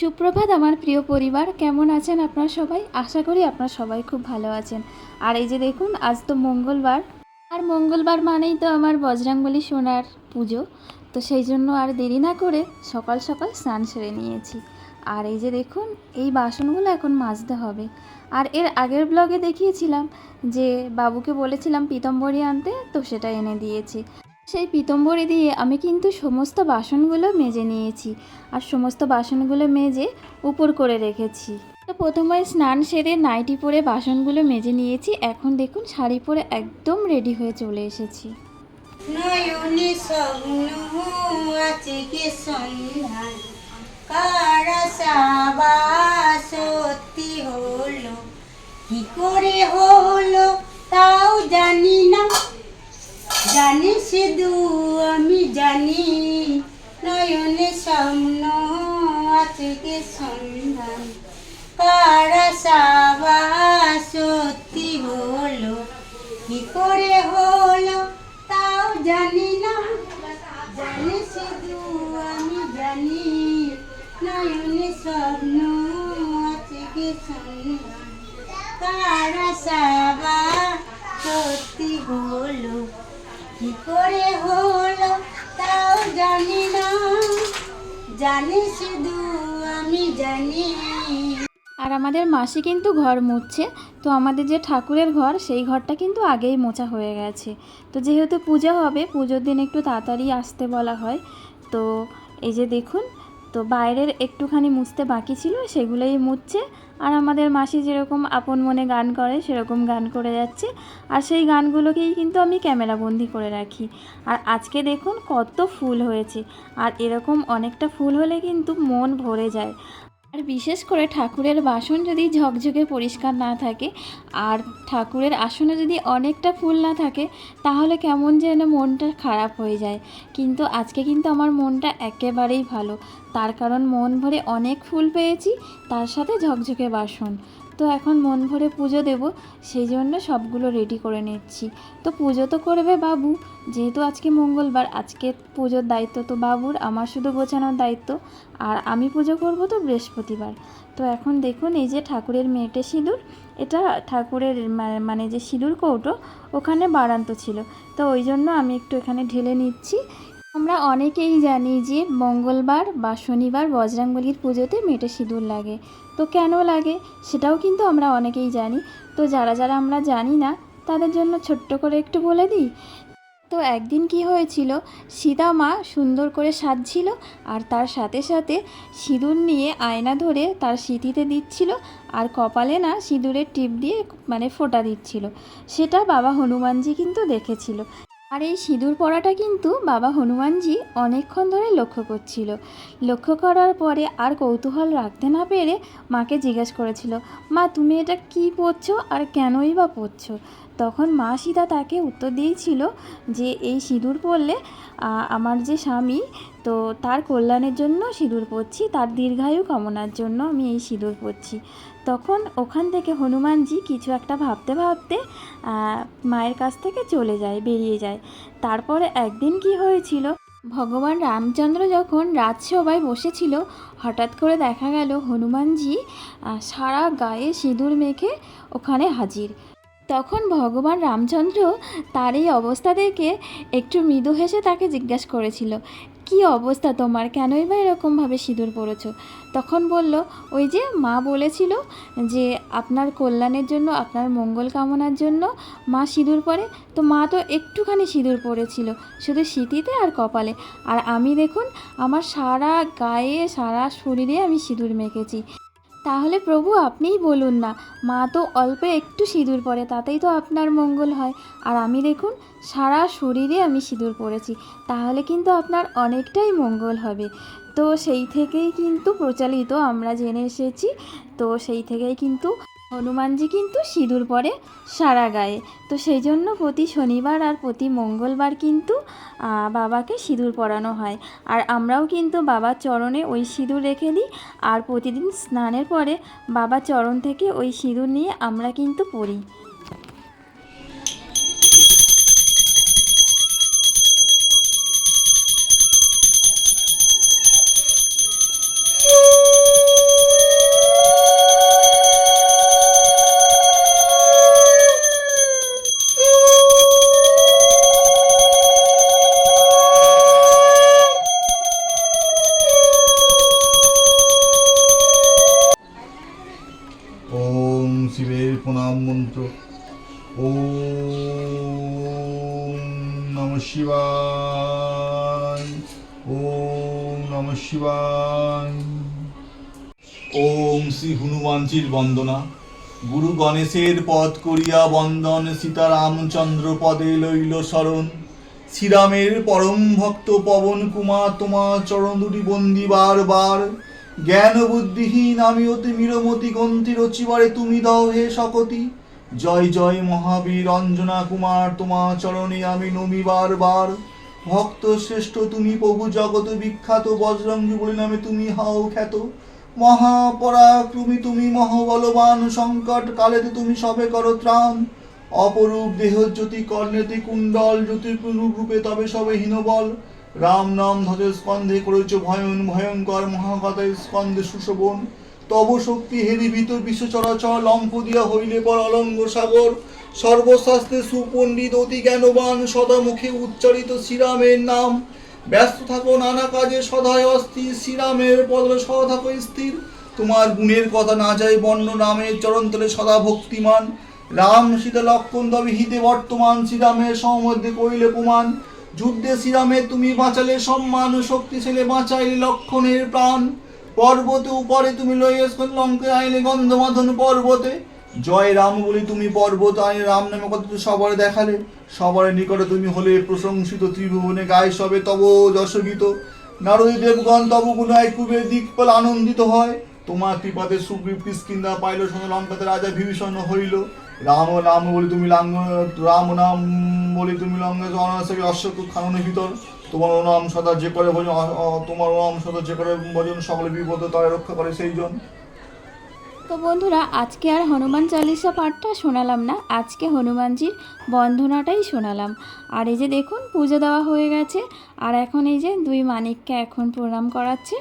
সুপ্রভাত আমার প্রিয় পরিবার, কেমন আছেন আপনারা সবাই? আশা করি আপনারা সবাই খুব ভালো আছেন। আর এই যে দেখুন, আজ তো মঙ্গলবার। আর মঙ্গলবার মানেই তো আমার বজরাঙ্গলি সোনার পুজো। তো সেই জন্য আর দেরি না করে সকাল সকাল স্নান সেরে নিয়েছি। আর এই যে দেখুন, এই বাসনগুলো এখন মাজতে হবে। আর এর আগের ব্লগে দেখিয়েছিলাম যে বাবুকে বলেছিলাম পিতম্বরী আনতে, তো সেটা এনে দিয়েছি। সেই পিতম্বরী দিয়ে আমি কিন্তু সমস্ত বাসনগুলো মেজে নিয়েছি আর সমস্ত বাসনগুলো মেজে উপর করে রেখেছি। তো প্রথমে স্নান সেরে নাইটি পরে বাসনগুলো মেজে নিয়েছি। এখন দেখুন শাড়ি পরে একদম রেডি হয়ে চলে এসেছি। কি করে হলো তাও জানি না। জানি শুধু আমি জানি, নয়নে স্বপ্ন আছে কে সন্ধান। কারা সাবা সত্যি হলো, কি করে হলো তাও জানি না। জানি শুধু আমি জানি, নয়নে স্বপ্ন আছে কি সন্ধান। কারা সাবা সত্যি হলো কি করে হলো তাও জানি না। জানি শুধু আমি জানি। আর আমাদের মাসি কিন্তু ঘর মুছছে, তো আমাদের যে ঠাকুরের ঘর, সেই ঘরটা কিন্তু আগেই মোছা হয়ে গেছে। তো যেহেতু পুজো হবে, পুজোর দিন একটু তাড়াতাড়ি আসতে বলা হয়। তো এই যে দেখুন, তো বাইরের একটুখানি মুছতে বাকি ছিল, সেগুলোই মুছছে। আর আমাদের মাসি যেরকম আপন মনে গান করে, সেরকম গান করে যাচ্ছে। আর সেই গানগুলোকেই কিন্তু আমি ক্যামেরা বন্দি করে রাখি। আর আজকে দেখুন কত ফুল হয়েছে। আর এরকম অনেকটা ফুল হলে কিন্তু মন ভরে যায়। আর বিশেষ করে ঠাকুরের বাসন যদি ঝকঝকে পরিষ্কার না থাকে আর ঠাকুরের আসনে যদি অনেকটা ফুল না থাকে, তাহলে কেমন যেন মনটা খারাপ হয়ে যায়। কিন্তু আজকে কিন্তু আমার মনটা একেবারেই ভালো। তার কারণ মন ভরে অনেক ফুল পেয়েছি, তার সাথে ঝকঝকে বাসন। তো এখন মন ভরে পুজো দেব, সেই জন্য সবগুলো রেডি করে নিচ্ছি। তো পুজো তো করবে বাবু, যেহেতু আজকে মঙ্গলবার, আজকে পুজোর দায়িত্ব তো বাবুর, আমার শুধু গোছানোর দায়িত্ব। আর আমি পুজো করব তো বৃহস্পতিবার। তো এখন দেখুন, এই যে ঠাকুরের মেয়েটে সিঁদুর, এটা ঠাকুরের মানে যে সিঁদুর কৌটো, ওখানে বাড়ান্ত ছিল। তো ওই জন্য আমি একটু এখানে ঢেলে নিচ্ছি। আমরা অনেকেই জানি যে মঙ্গলবার বা শনিবার বজরাঙ্গলির পুজোতে মেটে সিঁদুর লাগে। তো কেন লাগে? সেটাও কিন্তু আমরা অনেকেই জানি। তো যারা যারা আমরা জানি না, তাদের জন্য ছোট্ট করে একটু বলে দিই। তো একদিন কি হয়েছিল? সীতা মা সুন্দর করে সাজছিল আর তার সাথে সাথে সিঁদুর নিয়ে আয়না ধরে তার সিঁথিতে দিচ্ছিল আর কপালে না সিঁদুরের টিপ দিয়ে মানে ফোটা দিচ্ছিল। সেটা বাবা হনুমানজি কিন্তু দেখেছিল। আর এই সিঁদুর পরাটা কিন্তু বাবা হনুমানজি অনেকক্ষণ ধরে লক্ষ্য করছিল। লক্ষ্য করার পরে আর কৌতূহল রাখতে না পেরে মাকে জিজ্ঞেস করেছিল, মা, তুমি এটা কি পরছো আর কেনই বা পরছো? তখন মা সীতা তাকে উত্তর দিয়েছিল যে, এই সিঁদুর পরলে আমার যে স্বামী, তো তার কল্যাণের জন্য সিঁদুর পরছি, তার দীর্ঘায়ু কামনার জন্য আমি এই সিঁদুর পরছি। তখন ওখান থেকে হনুমানজি কিছু একটা ভাবতে ভাবতে মায়ের কাছ থেকে চলে যায়, বেরিয়ে যায়। তারপরে একদিন কি হয়েছিল, ভগবান রামচন্দ্র যখন রাজসভায় বসেছিল, হঠাৎ করে দেখা গেল হনুমানজি সারা গায়ে সিঁদুর মেখে ওখানে হাজির। তখন ভগবান রামচন্দ্র তার এই অবস্থা দেখে একটু মৃদু হেসে তাকে জিজ্ঞাসা করেছিল, কি অবস্থা তোমার? কেনই বা এরকমভাবে সিঁদুর পরেছো তখন বলল, ওই যে মা বলেছিল যে আপনার কল্যাণের জন্য, আপনার মঙ্গল কামনার জন্য মা সিঁদুর পরে। তো মা তো একটুখানি সিঁদুর পরেছিল শুধু সিঁথিতে আর কপালে। আর আমি দেখুন, আমার সারা গায়ে, সারা শরীরে আমি সিঁদুর মেখেছি। তাহলে প্রভু আপনিই বলুন না। মা তো অল্প একটু সিঁদুর পরে, তাতেই তো আপনার মঙ্গল হয়। আর আমি দেখুন, সারা শরীরে আমি সিঁদুর পরেছি। তাহলে কিন্তু আপনার অনেকটাই মঙ্গল হবে। তো সেই থেকেই কিন্তু প্রচলিত, আমরা জেনে এসেছি। তো সেই থেকেই কিন্তু হনুমানজি কিন্তু সিঁদুর পরে সারা গায়ে। তো সেই জন্য প্রতি শনিবার আর প্রতি মঙ্গলবার কিন্তু বাবাকে সিঁদুর পরানো হয়। আর আমরাও কিন্তু বাবার চরণে ওই সিঁদুর রেখে দিই। আর প্রতিদিন স্নানের পরে বাবা চরণ থেকে ওই সিঁদুর নিয়ে আমরা কিন্তু পড়ি শিবায় ওম নম শিবায় ওম শ্রী হনুমানজির বন্দনা গুরু গণেশের পদ করিয়া বন্দন সীতারামচন্দ্র পদে লইল শরণ শ্রীরামের পরম ভক্ত পবন কুমার তোমার চরণ দুটি বন্দি বার বার। জ্ঞান বুদ্ধিহীন আমি অতি মিরমতি গ্রন্থি রচিবারে তুমি দাও হে শকতি। জয় জয় মহাবীর অঞ্জনা কুমার, তোমার চরণে আমি নমি বার বার ভক্ত শ্রেষ্ঠ তুমি প্রভু জগত বিখ্যাত, বজরঙ্গী বলে নামে তুমি হাও খ্যাত। মহাপরাক্রমী তুমি মহাবলবান, সংকট কালেতে তুমি সবে করো ত্রাণ। অপরূপ দেহ জ্যোতি কর্ণেতে কুণ্ডল রূপে তবে সবে হীনবল। রাম নাম ধ্বজ স্কন্ধে করেছ ভয়ন, ভয়ঙ্কর মহাকথায় স্কন্ধে সুশোভন। তব শক্তি হেরি ভিতর বিশ্ব চরাচর লম্ফ দিয়া হইলে পর অলঙ্গ সাগর। সর্বশাস্ত্রে সুপণ্ডিত অতি জ্ঞানবান সদা মুখে উচ্চারিত শ্রীরামের নাম। ব্যস্ত থাকো নানা কাজে সদায় অস্থির, শ্রীরামের পদ সদা থাকো স্থির। তোমার গুণের কথা না যায় বর্ণ নামের চরণতলে সদা ভক্তিমান। রাম সীতা লক্ষণ তবে হিতে বর্তমান, শ্রীরামের সমধ্যে করিলে প্রমাণ। যুদ্ধে শ্রীরামের তুমি বাঁচালে সম্মান, শক্তি ছেলে বাঁচাইলে লক্ষণের প্রাণ। পর্বতে উপরে তুমি লইয়া লঙ্কে আইলে গন্ধমাধন পর্বতে। জয় রাম বলি তুমি পর্বত আইনে রাম নামে কত সবার দেখালে। সবার নিকটে তুমি হলে প্রশংসিত, ত্রিভুবনে গায়ে সবে তব যশগীত নারদী দেবগণ তব গুণায় কুবের দিকপাল আনন্দিত হয়। তোমার কৃপাতে সুগ্রীব কিষ্কিন্দা পাইল শোনো লঙ্কাতে রাজা বিভীষণ হইল। রাম নাম বলি তুমি লাঙ্গ, রাম নাম বলি তুমি লঙ্কা অনাসে অশ্বক খাননের ভিতর। তোমার নাম সদা যে করে ভজন তোমার নাম সদা যে করে ভজন, সকলে বিপদ তারা রক্ষা করে সেই জন। তো বন্ধুরা, আজকে আর হনুমান চালিসা পাঠটা শোনালাম না, আজকে হনুমানজির বন্ধনাটাই শোনালাম। আর এই যে দেখুন, পুজো দেওয়া হয়ে গেছে, আর এখন এই যে দুই মানিককে এখন প্রণাম করাচ্ছে,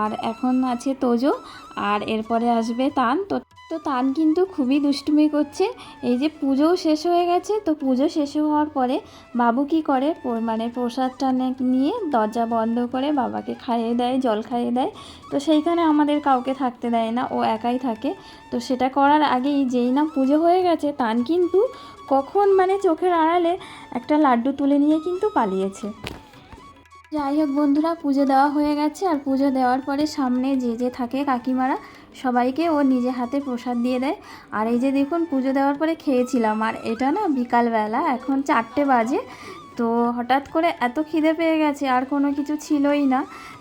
আর এখন আছে তোজো, আর এরপরে আসবে তান। তো তো তান কিন্তু খুবই দুষ্টুমি করছে। এই যে পুজোও শেষ হয়ে গেছে, তো পুজো শেষ হওয়ার পরে বাবু কি করে? মানে প্রসাদটা নিয়ে দরজা বন্ধ করে বাবাকে খাইয়ে দেয়, জল খাইয়ে দেয়। তো সেইখানে আমাদের কাউকে থাকতে দেয় না, ও একাই থাকে। তো সেটা করার আগেই যেই না পুজো হয়ে গেছে, তান কিন্তু কখন মানে চোখের আড়ালে একটা লাড্ডু তুলে নিয়ে কিন্তু পালিয়েছে। যাই হোক বন্ধুরা, পুজো দেওয়া হয়ে গেছে। আর পুজো দেওয়ার পরে সামনে যে যে থাকে কাকিমারা, সবাইকে ও নিজে হাতে প্রসাদ দিয়ে দেয়। আর এই যে দেখুন, পুজো দেওয়ার পরে খেয়েছিলাম। আর এটা না বিকালবেলা, এখন চারটে বাজে। তো হঠাৎ করে এত খিদে পেয়ে গেছে, আর কোনো কিছু ছিলই না।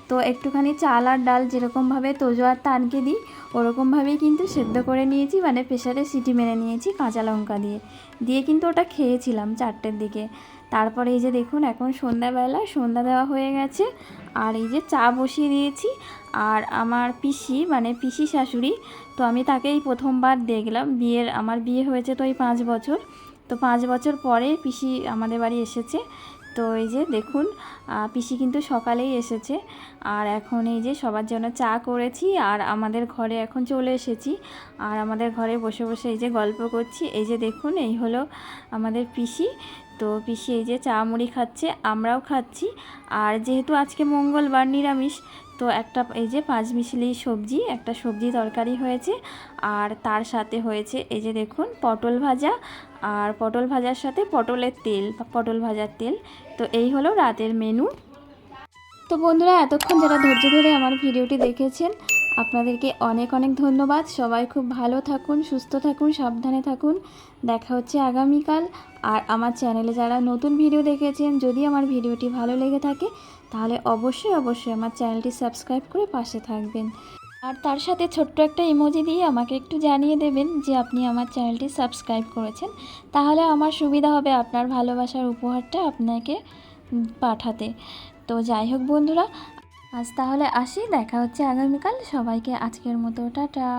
তো একটুখানি চাল আর ডাল যেরকমভাবে তোজো আর তানকে দিই, ওরকমভাবেই কিন্তু সেদ্ধ করে নিয়েছি মানে প্রেশারে সিটি মেরে নিয়েছি কাঁচা লঙ্কা দিয়ে। দিয়ে কিন্তু ওটা খেয়েছিলাম চারটের দিকে। তারপরে এই যে দেখুন, এখন সন্ধ্যাবেলা, সন্ধ্যা দেওয়া হয়ে গেছে। আর এই যে চা বসিয়ে দিয়েছি। আর আমার পিসি মানে পিসি শাশুড়ি, তো আমি তাকেই প্রথমবার দেখলাম। বিয়ের, আমার বিয়ে হয়েছে তো এই পাঁচ বছর। তো পাঁচ বছর পরে পিসি আমাদের বাড়ি এসেছে। তো এই যে দেখুন পিসি কিন্তু সকালেই এসেছে। আর এখন এই যে সবার জন্য চা করেছি আর আমাদের ঘরে এখন চলে এসেছি। আর আমাদের ঘরে বসে বসে এই যে গল্প করছি। এই যে দেখুন, এই হলো আমাদের পিসি। তো পিসি এই যে চা মুড়ি খাচ্ছে, আমরাও খাচ্ছি। আর যেহেতু আজকে মঙ্গলবার নিরামিষ, তো একটা এই যে পাঁচ মিশলি সবজি, একটা সবজি তরকারি হয়েছে। আর তার সাথে হয়েছে এই যে দেখুন, পটল ভাজা আর পটল ভাজার সাথে পটলের তেল, পটল ভাজার তেল। তো এই হলো রাতের মেনু তো বন্ধুরা, এতক্ষণ যারা ধৈর্য ধরে আমার ভিডিওটি দেখেছেন, আপনাদেরকে অনেক অনেক ধন্যবাদ। সবাই খুব ভালো থাকুন, সুস্থ থাকুন, সাবধানে থাকুন। দেখা হচ্ছে আগামীকাল। আর আমার চ্যানেলে যারা নতুন ভিডিও দেখেছেন, যদি আমার ভিডিওটি ভালো লেগে থাকে, তাহলে অবশ্যই অবশ্যই আমার চ্যানেলটি সাবস্ক্রাইব করে পাশে থাকবেন। আর তার সাথে ছোট্ট একটা ইমোজি দিয়ে আমাকে একটু জানিয়ে দেবেন যে আপনি আমার চ্যানেলটি সাবস্ক্রাইব করেছেন। তাহলে আমার সুবিধা হবে আপনার ভালোবাসার উপহারটা আপনাকে পাঠাতে। তো যাই হোক বন্ধুরা, আজ তাহলে আসি, দেখা হচ্ছে আগামীকাল। সবাইকে আজকের মতো, টাটা।